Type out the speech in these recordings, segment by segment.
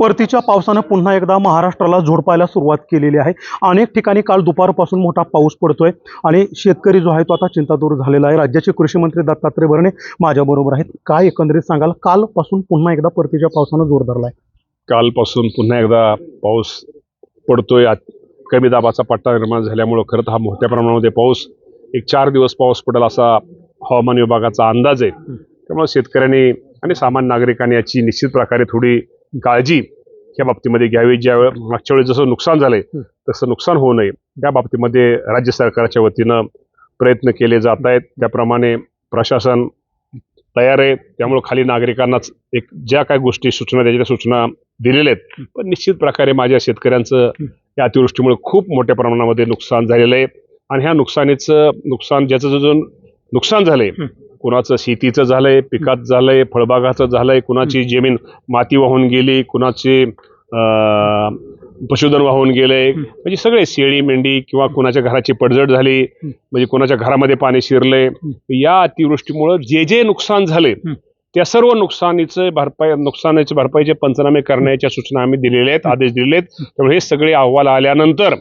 परतीच्या पावसानं पुन्हा एकदा महाराष्ट्राला झोडपायला सुरुवात केलेली आहे. अनेक ठिकाणी काल दुपारपासून मोठा पाऊस पडतोय आणि शेतकरी जो आहे तो आता चिंतादूर झालेला आहे. राज्याचे कृषी मंत्री दत्तात्रय भरणे माझ्याबरोबर आहेत. काय एकंदरीत सांगाल? कालपासून पुन्हा एकदा परतीच्या पावसानं जोर धरलाय. कालपासून पुन्हा एकदा पाऊस पडतोय. कमी दाबाचा पट्टा निर्माण झाल्यामुळं खरं तर हा मोठ्या प्रमाणामध्ये पाऊस एक चार दिवस पाऊस पडेल असा हवामान विभागाचा अंदाज आहे. त्यामुळे शेतकऱ्यांनी आणि सामान्य नागरिकांनी याची निश्चित प्रकारे थोडी काळजी या बाबतीमध्ये घ्यावी. ज्या मागच्या वेळी जसं नुकसान झालंय तसं नुकसान होऊ नये. त्या बाबतीमध्ये राज्य सरकारच्या वतीनं प्रयत्न केले जात आहेत. त्याप्रमाणे प्रशासन तयार आहे. त्यामुळे खाली नागरिकांनाच एक ज्या काही गोष्टी सूचना द्यायच्या त्या सूचना दिलेल्या आहेत पण निश्चित प्रकारे माझ्या शेतकऱ्यांचं या अतिवृष्टीमुळे खूप मोठ्या प्रमाणामध्ये नुकसान झालेलं आहे. आणि ह्या नुकसानीचं नुकसान ज्याचं जो नुकसान झालंय कुणाचं शेतीचं झालंय पिकात झालंय फळबागाचं झालंय कुणाची जमीन माती वाहून गेली कुणाची पशुधन वाहून गेलंय. म्हणजे सगळे शेळी मेंढी किंवा कुणाच्या घराची पडझड झाली म्हणजे कुणाच्या घरामध्ये पाणी शिरलंय. या अतिवृष्टीमुळं जे जे नुकसान झाले त्या सर्व नुकसानीचं भरपाई नुकसानाचे भरपाईचे पंचनामे करण्याच्या सूचना आम्ही दिलेल्या आहेत आदेश दिलेले आहेत. त्यामुळे हे सगळे अहवाल आल्यानंतर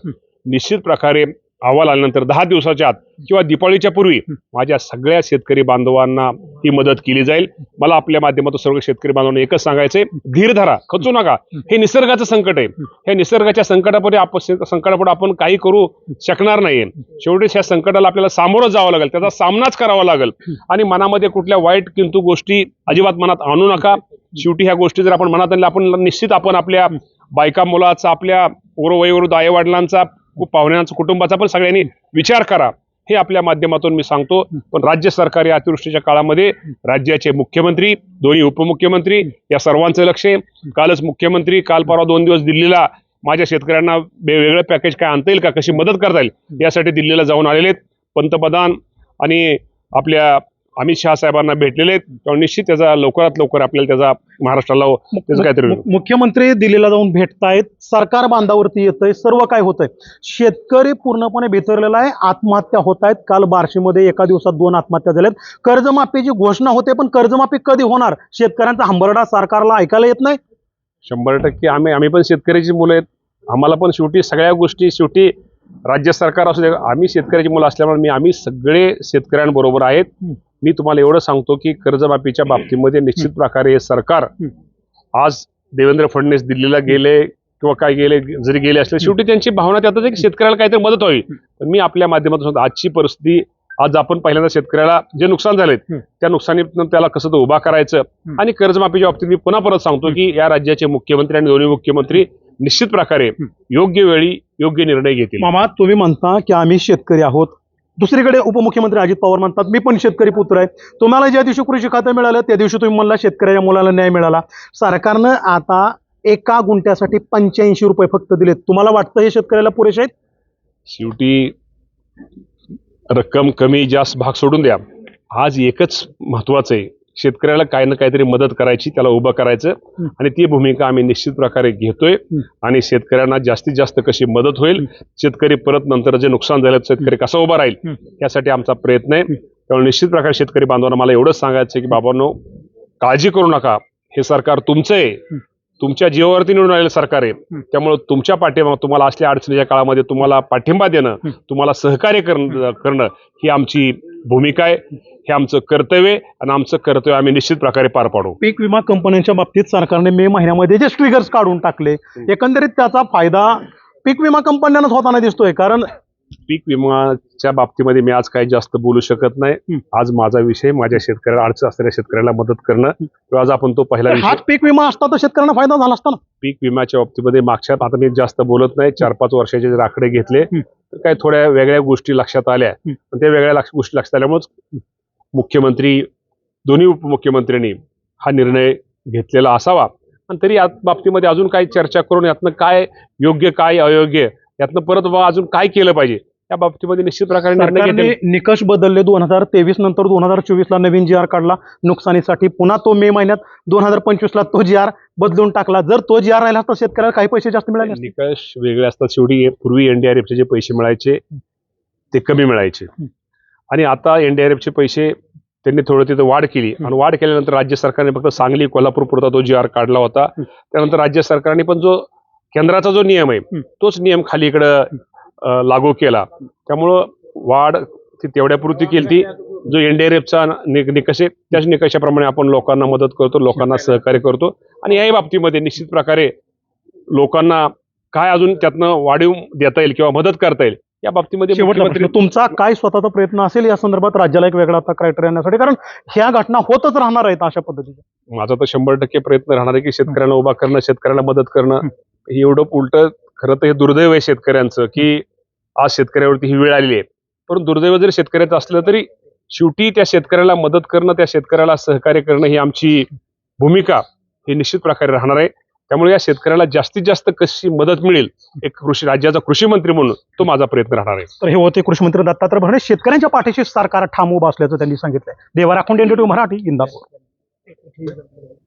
निश्चित प्रकारे अहवाल आल्यानंतर दहा दिवसाच्या आत किंवा दिपाळीच्या पूर्वी माझ्या सगळ्या शेतकरी बांधवांना ही मदत केली जाईल. मला आपल्या माध्यमातून सर्व शेतकरी बांधवांना एकच सांगायचंय धीर धरा खचू नका. हे. निसर्गाचं संकट आहे. हे. निसर्गाच्या संकटापुढे आपण संकटापुढे आपण काही करू शकणार नाहीये. शेवटी ह्या संकटाला आपल्याला सामोरं जावं लागेल. त्याचा सामनाच करावा लागेल. आणि मनामध्ये कुठल्या वाईट किंतु गोष्टी अजिबात मनात आणू नका. शेवटी ह्या गोष्टी जर आपण मनात आणल्या आपण निश्चित आपण आपल्या बायका मुलाचा आपल्या वयोवृद्ध आई वडिलांचा पाहुण्यांचा कुटुंबाचा पण सगळ्यांनी विचार करा. हे आपल्या माध्यमातून मी सांगतो. पण राज्य सरकार या अतिवृष्टीच्या काळामध्ये राज्याचे मुख्यमंत्री दोन्ही उपमुख्यमंत्री या सर्वांचं लक्ष आहे. कालच मुख्यमंत्री काल परवा दोन दिवस दिल्लीला माझ्या शेतकऱ्यांना वेगवेगळं पॅकेज काय आणता येईल का कशी मदत करता येईल यासाठी दिल्लीला जाऊन आलेले आहेत. पंतप्रधान आणि आपल्या अमित शहा साहेबांना भेटलेले आहेत. निश्चित त्याचा लवकरात लवकर आपल्याला त्याचा महाराष्ट्राला त्याचं काहीतरी मुख्यमंत्री दिल्लीला जाऊन भेटतायत. सरकार बांधावरती येतंय. सर्व काय होतंय. शेतकरी पूर्णपणे बिथरलेला आहे. आत्महत्या होत आहेत काल बार्शीमध्ये एका दिवसात दोन आत्महत्या झाल्यात. कर्जमाफीची घोषणा होते पण कर्जमाफी कधी होणार? शेतकऱ्यांचा हंबरडा सरकारला ऐकायला येत नाही? शंभर टक्के. आम्ही आम्ही पण शेतकऱ्याची मुलं आहेत. आम्हाला पण शेवटी सगळ्या गोष्टी शेवटी राज्य सरकार असू दे आम्ही शेतकऱ्याची मुलं असल्यामुळे मी आम्ही सगळे शेतकऱ्यांबरोबर आहेत. मी तुम्हाला एवढं सांगतो की कर्जमाफीच्या बाबतीमध्ये निश्चित प्रकारे हे सरकार आज देवेंद्र फडणवीस दिल्लीला गेले किंवा काय गेले जरी गेले असले शेवटी त्यांची भावना त्यातच आहे की शेतकऱ्याला काहीतरी मदत व्हावी पण मी आपल्या माध्यमातून सांगतो, आजची परिस्थिती आज आपण पहिल्यांदा शेतकऱ्याला जे नुकसान झालेत त्या नुकसानीतून त्याला कसं तो उभा करायचं आणि कर्जमाफीच्या बाबतीत मी पुन्हा परत सांगतो की या राज्याचे मुख्यमंत्री आणि दोन्ही मुख्यमंत्री निश्चित प्रकारे योग्य वेळी योग्य निर्णय घेतील. मामा तुम्ही म्हणता की आम्ही शेतकरी आहोत. दुसरीकडे उपमुख्यमंत्री अजित पवार म्हणतात मी पण शेतकरी पुत्र आहे. तुम्हाला ज्या दिवशी कृषी खातं मिळालं त्या दिवशी तुम्ही म्हणला शेतकऱ्याच्या मुलाला न्याय मिळाला. सरकारनं आता एका गुंठ्यासाठी पंच्याऐंशी रुपये फक्त दिलेत. तुम्हाला वाटतं हे शेतकऱ्याला पुरेसे आहेत? शेवटी रक्कम कमी जास्त भाग सोडून द्या. आज एकच महत्वाचं आहे. शेतकऱ्याला काही ना काहीतरी मदत करायची त्याला उभं करायचं. आणि ती भूमिका आम्ही निश्चित प्रकारे घेतोय. आणि शेतकऱ्यांना जास्तीत जास्त कशी मदत होईल शेतकरी परत नंतर जे नुकसान झालं शेतकरी कसा उभा राहील यासाठी आमचा प्रयत्न आहे. त्यामुळे निश्चित प्रकारे शेतकरी बांधवांना मला एवढंच सांगायचं की बाबांनो काळजी करू नका. हे सरकार तुमचं आहे. तुमच्या जीवावरती निवडून आलेलं सरकार आहे. त्यामुळे तुमच्या पाठिंबा तुम्हाला असल्या अडचणीच्या काळामध्ये तुम्हाला पाठिंबा देणं तुम्हाला सहकार्य करणं ही आमची भूमिका आहे. हे आमचं कर्तव्य आहे आणि आमचं कर्तव्य आम्ही निश्चित प्रकारे पार पाडू. पीक विमा कंपन्यांच्या बाबतीत सरकारने मे महिन्यामध्ये जे स्ट्रिगर्स काढून टाकले एकंदरीत त्याचा फायदा पीक विमा कंपन्यांनाच होताना दिसतोय कारण पीक विमाच्या बाबतीमध्ये मी आज काही जास्त बोलू शकत नाही. आज माझा विषय माझ्या शेतकऱ्याला अडचण असलेल्या शेतकऱ्याला मदत करणं. किंवा आज आपण तो पहिला विषय पीक विमा असता तर शेतकऱ्यांना फायदा झाला असता ना? पीक विम्याच्या बाबतीमध्ये मागच्या आता मी जास्त बोलत नाही. चार पाच वर्षाचे आकडे घेतले तर काही थोड्या वेगळ्या गोष्टी लक्षात आल्या. पण त्या वेगळ्या गोष्टी लक्षात आल्यामुळेच मुख्यमंत्री दोन्ही उपमुख्यमंत्र्यांनी हा निर्णय घेतलेला असावा. आणि तरी या बाबतीमध्ये अजून काही चर्चा करून यातनं काय योग्य काय अयोग्य यातनं परत बाबा अजून काय केलं पाहिजे या बाबतीमध्ये निश्चित प्रकारे निकष बदलले. दोन हजार तेवीस नंतर दोन हजार चोवीस ला नवीन जी आर काढला. नुकसानीसाठी पुन्हा तो मे महिन्यात दोन हजार पंचवीस ला तो जी आर बदलून टाकला. जर तो जी आर राहिला तर शेतकऱ्याला काही पैसे जास्त मिळाले असते. निकष वेगळे असतात. शेवटी पूर्वी एनडीआरएफचे जे पैसे मिळायचे ते कमी मिळायचे. आणि आता एनडीआरएफचे पैसे त्यांनी थोडं तिथं वाढ केली. आणि वाढ केल्यानंतर राज्य सरकारने फक्त सांगली कोल्हापूर पुरता तो जी आर काढला होता. त्यानंतर राज्य सरकारने पण जो केंद्राचा जो नियम आहे. तोच नियम खाली इकडं लागू केला. त्यामुळं वाढ ती तेवढ्यापुरती केली ती जो एनडीआरएफचा निकष आहे त्याच निकषाप्रमाणे आपण लोकांना मदत करतो लोकांना सहकार्य करतो. आणि याही बाबतीमध्ये निश्चित प्रकारे लोकांना काय अजून त्यातनं वाढीव देता येईल किंवा मदत करता येईल या बाबतीमध्ये प्रश्न तुमचा काय स्वतःचा प्रयत्न असेल या संदर्भात राज्याला एक वेगळा आता क्रायटेरिया आणण्यासाठी कारण ह्या घटना होतच राहणार आहेत अशा पद्धतीच्या. माझा तर शंभर टक्के प्रयत्न राहणार आहे की शेतकऱ्यांना उभा करणं शेतकऱ्याला मदत करणं. हे एवढं उलट खरं तर हे दुर्दैव आहे शेतकऱ्यांचं की आज शेतकऱ्यावरती ही वेळ आलेली आहे. पण दुर्दैव जरी शेतकऱ्याचं असलं तरी शेवटी त्या शेतकऱ्याला मदत करणं त्या शेतकऱ्याला सहकार्य करणं ही आमची भूमिका ही निश्चित प्रकारे राहणार आहे. त्यामुळे या शेतकऱ्याला जास्तीत जास्त कशी मदत मिळेल एक कृषी राज्याचा कृषी मंत्री म्हणून तो माझा प्रयत्न राहणार आहे. तर हे होते कृषी मंत्री दत्तात्रय भरणे. शेतकऱ्यांच्या पाठीशी सरकार ठाम उभा असल्याचं त्यांनी सांगितलंय. देवा राखून मराठी इंदापूर.